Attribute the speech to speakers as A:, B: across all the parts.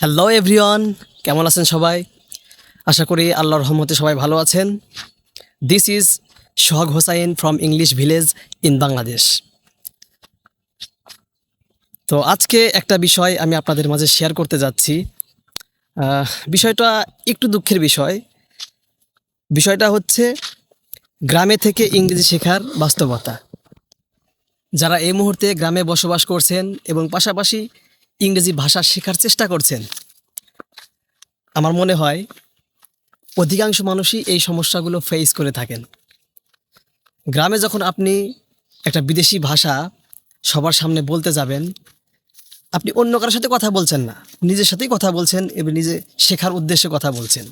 A: Hello everyone কেমন আছেন সবাই? আশা করি আল্লাহর রহমতে সবাই ভালো আছেন। This is Sohag Hossain from English village in Bangladesh তো আজকে একটা বিষয় আমি আপনাদের মাঝে শেয়ার করতে যাচ্ছি। বিষয়টা একটু দুঃখের বিষয়। বিষয়টা হচ্ছে গ্রামে থেকে ইংরেজি শেখার বাস্তবতা। যারা এই মুহূর্তে গ্রামে বসবাস করছেন এবং পাশাপাশি ইংরেজি ভাষা শেখার চেষ্টা করছেন। আমার মনে হয় অধিকাংশ মানুষই এই সমস্যাগুলো ফেস করে থাকেন। গ্রামে যখন আপনি একটা বিদেশি ভাষা সবার সামনে বলতে যাবেন, আপনি অন্য কারোর সাথে কথা বলছেন না। নিজের সাথেই কথা বলছেন এবং নিজে শেখার উদ্দেশ্যে কথা বলছেন।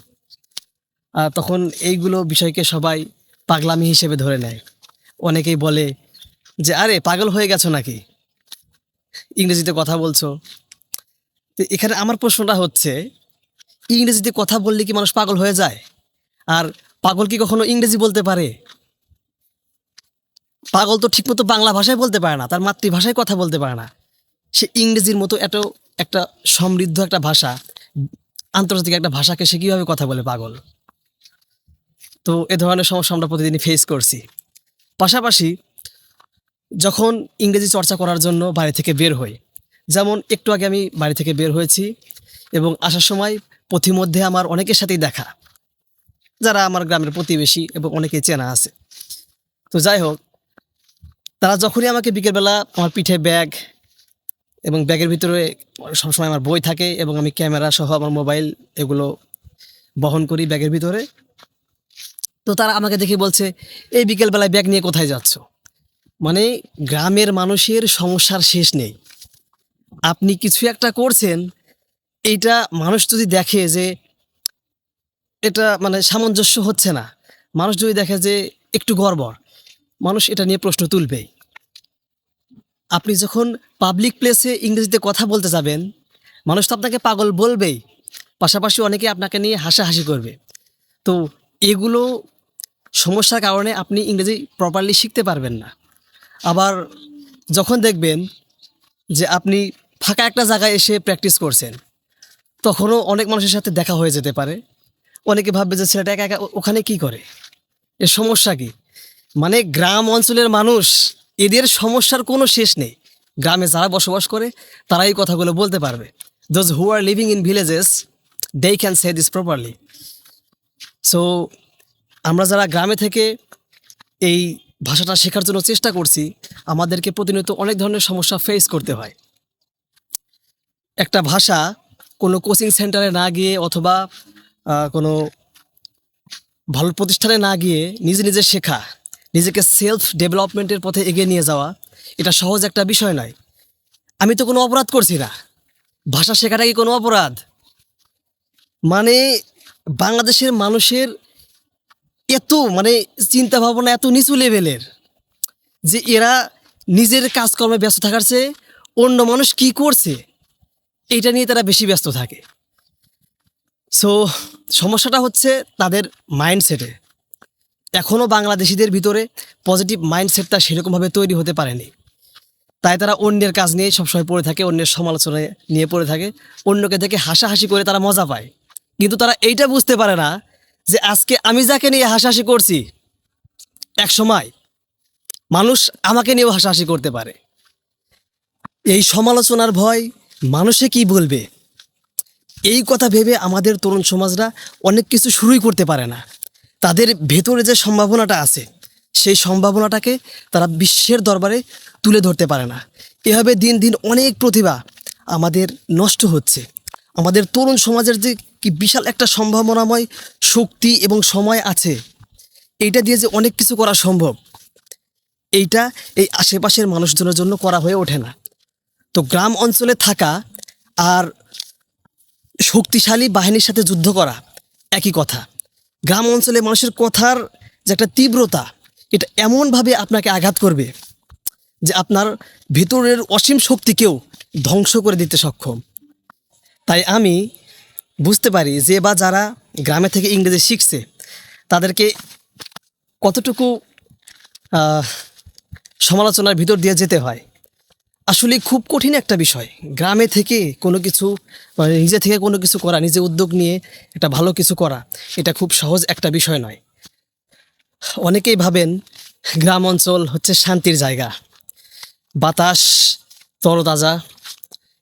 A: তখন এইগুলো বিষয়কে সবাই পাগলামি হিসেবে ধরে নেয়। অনেকেই বলে যে, আরে, পাগল হয়ে গেছো নাকি? ইংরেজিতে কথা বলছো। তো এখানে আমার প্রশ্নটা হচ্ছে, ইংরেজিতে কথা বললে কি মানুষ পাগল হয়ে যায়? আর পাগল কি কখনো ইংরেজি বলতে পারে? পাগল তো ঠিকমতো বাংলা ভাষায় বলতে পারে না, তার মাতৃভাষায় কথা বলতে পারে না। সে ইংরেজির মতো এত একটা সমৃদ্ধ একটা ভাষা, আন্তর্জাতিক একটা ভাষাকে সে কীভাবে কথা বলে পাগল? তো এ ধরনের সমস্যা আমরা প্রতিদিনই ফেস করছি। পাশাপাশি যখন ইংরেজি চর্চা করার জন্য বাড়ি থেকে বের হই, যেমন একটু আগে আমি বাড়ি থেকে বের হয়েছি এবং আসার সময় পথিমধ্যে আমার অনেকের সাথেই দেখা, যারা আমার গ্রামের প্রতিবেশী এবং অনেকেই চেনা আছে। তো যাই হোক, তারা যখনই আমাকে বিকেলবেলা আমার পিঠে ব্যাগ এবং ব্যাগের ভিতরে সবসময় আমার বই থাকে এবং আমি ক্যামেরা সহ আমার মোবাইল এগুলো বহন করি ব্যাগের ভিতরে, তো তারা আমাকে দেখে বলছে, এই বিকেলবেলায় ব্যাগ নিয়ে কোথায় যাচ্ছ? মানে গ্রামের মানুষের সমস্যার শেষ নেই। আপনি কিছু একটা করছেন, এইটা মানুষ যদি দেখে যে এটা মানে সামঞ্জস্য হচ্ছে না, মানুষ যদি দেখে যে একটু গড়বড়, মানুষ এটা নিয়ে প্রশ্ন তুলবেই আপনি যখন পাবলিক প্লেসে ইংরেজিতে কথা বলতে যাবেন, মানুষ তো আপনাকে পাগল বলবেই, পাশাপাশি অনেকে আপনাকে নিয়ে হাসাহাসি করবে। তো এগুলো সমস্যার কারণে আপনি ইংরেজি প্রপারলি শিখতে পারবেন না। আবার যখন দেখবেন যে আপনি ফাঁকা একটা জায়গায় এসে প্র্যাকটিস করছেন, তখনও অনেক মানুষের সাথে দেখা হয়ে যেতে পারে। অনেকে ভাববে যে ছেলেটা একা একা, ওখানে কি করে? এর সমস্যা কি? মানে গ্রাম অঞ্চলের মানুষ, এদের সমস্যার কোনো শেষ নেই। গ্রামে যারা বসবাস করে তারা এই কথাগুলো বলতে পারবে। Those who are living in villages they can say this properly so আমরা যারা গ্রামে থেকে এই ভাষাটা শেখার জন্য চেষ্টা করছি। আমাদেরকে প্রতিনিয়ত অনেক ধরনের সমস্যা ফেস করতে হয়। একটা ভাষা কোনো কোচিং সেন্টারে না গিয়ে অথবা কোনো ভালো প্রতিষ্ঠানে না গিয়ে নিজে নিজে শেখা, নিজেকে সেলফ ডেভেলপমেন্টের পথে এগিয়ে নিয়ে যাওয়া, এটা সহজ একটা বিষয় নয়। আমি তো কোনো অপরাধ করছি না। ভাষা শেখাটা কি কোনো অপরাধ? মানে বাংলাদেশের মানুষের এত মানে চিন্তা ভাবনা এত নিচু লেভেলের যে এরা নিজের কাজকর্মে ব্যস্ত থাকার চেয়ে অন্য মানুষ কি করছে এটা নিয়ে তারা বেশি ব্যস্ত থাকে। সো সমস্যাটা হচ্ছে তাদের মাইন্ডসেটে এখনও বাংলাদেশিদের ভিতরে পজিটিভ মাইন্ডসেটটা সেরকমভাবে তৈরি হতে পারেনি। তাই তারা অন্যের কাজ নিয়ে সবসময় পড়ে থাকে, অন্যের সমালোচনা নিয়ে পড়ে থাকে, অন্যকে দেখে হাসাহাসি করে তারা মজা পায়। কিন্তু তারা এইটা বুঝতে পারে না যে আজকে আমি যাকে নিয়ে হাসাহাসি করছি, এক সময় মানুষ আমাকে নিয়েও হাসাহাসি করতে পারে। এই সমালোচনার ভয় মানুষে কি বলবে? এই কথা ভেবে আমাদের তরুণ সমাজরা অনেক কিছু শুরুই করতে পারে না। তাদের ভেতরে যে সম্ভাবনাটা আছে, সেই সম্ভাবনাটাকে তারা বিশ্বের দরবারে তুলে ধরতে পারে না। এভাবে দিন দিন অনেক প্রতিভা আমাদের নষ্ট হচ্ছে। আমাদের তরুণ সমাজের যে কি বিশাল একটা সম্ভাবনাময় শক্তি এবং সময় আছে, এইটা দিয়ে যে অনেক কিছু করা সম্ভব, এইটা এই আশেপাশের মানুষজনের জন্য করা হয়ে ওঠে না। তো গ্রাম অঞ্চলে থাকা আর শক্তিশালী বাহিনীর সাথে যুদ্ধ করা একই কথা। গ্রাম অঞ্চলে মানুষের কথার যে একটা তীব্রতা, এটা এমনভাবে আপনাকে আঘাত করবে যে আপনার ভেতরের অসীম শক্তিকেও ধ্বংস করে দিতে সক্ষম। তাই আমি বুঝতে পারি যে বা যারা গ্রামে থেকে ইংরেজি শিখছে, তাদেরকে কতটুকু সমালোচনার ভিতর দিয়ে যেতে হয়। আসলে খুব কঠিন একটা বিষয়। গ্রামে থেকে কোনো কিছু নিজে থেকে কোনো কিছু করা, নিজে উদ্যোগ নিয়ে একটা ভালো কিছু করা, এটা খুব সহজ একটা বিষয় নয়। অনেকেই ভাবেন গ্রাম অঞ্চল হচ্ছে শান্তির জায়গা। বাতাস তরতাজা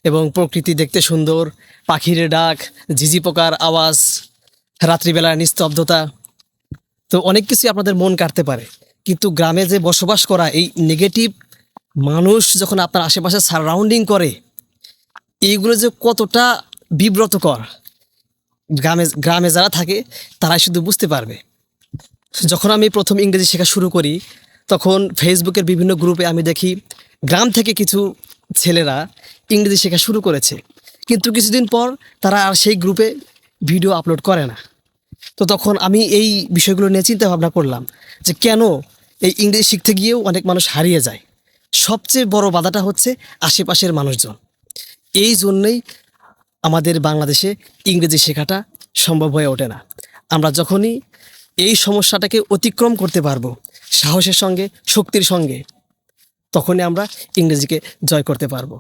A: এবং প্রকৃতি দেখতে সুন্দর পাখির ডাক, ঝিঝি পোকার আওয়াজ, রাত্রিবেলার নিস্তব্ধতা। তো অনেক কিছুই আপনাদের মন কাটতে পারে। কিন্তু গ্রামে যে বসবাস করা এই নেগেটিভ মানুষ যখন আপনার আশেপাশে সারাউন্ডিং করে, এইগুলো যে কতটা বিব্রতকর। গ্রামে গ্রামে যারা থাকে, তারাই শুধু বুঝতে পারবে। যখন আমি প্রথম ইংরেজি শেখা শুরু করি, তখন ফেসবুকের বিভিন্ন গ্রুপে আমি দেখি, গ্রাম থেকে কিছু ছেলেরা ইংরেজি শেখা শুরু করেছে। কিন্তু কিছুদিন পর তারা আর সেই গ্রুপে ভিডিও আপলোড করে না। তো তখন আমি এই বিষয়গুলো নিয়ে চিন্তা ভাবনা করলাম যে কেন এই ইংরেজি শিখতে গিয়েও অনেক মানুষ হারিয়ে যায়। সবচেয়ে বড় বাধাটা হচ্ছে আশেপাশের মানুষজন। এই জন্যই আমাদের বাংলাদেশে ইংরেজি শেখাটা সম্ভব হয়ে ওঠে না। আমরা যখনই এই সমস্যাটাকে অতিক্রম করতে পারব সাহসের সঙ্গে, শক্তির সঙ্গে, তখনই আমরা ইংরেজিকে জয় করতে পারব।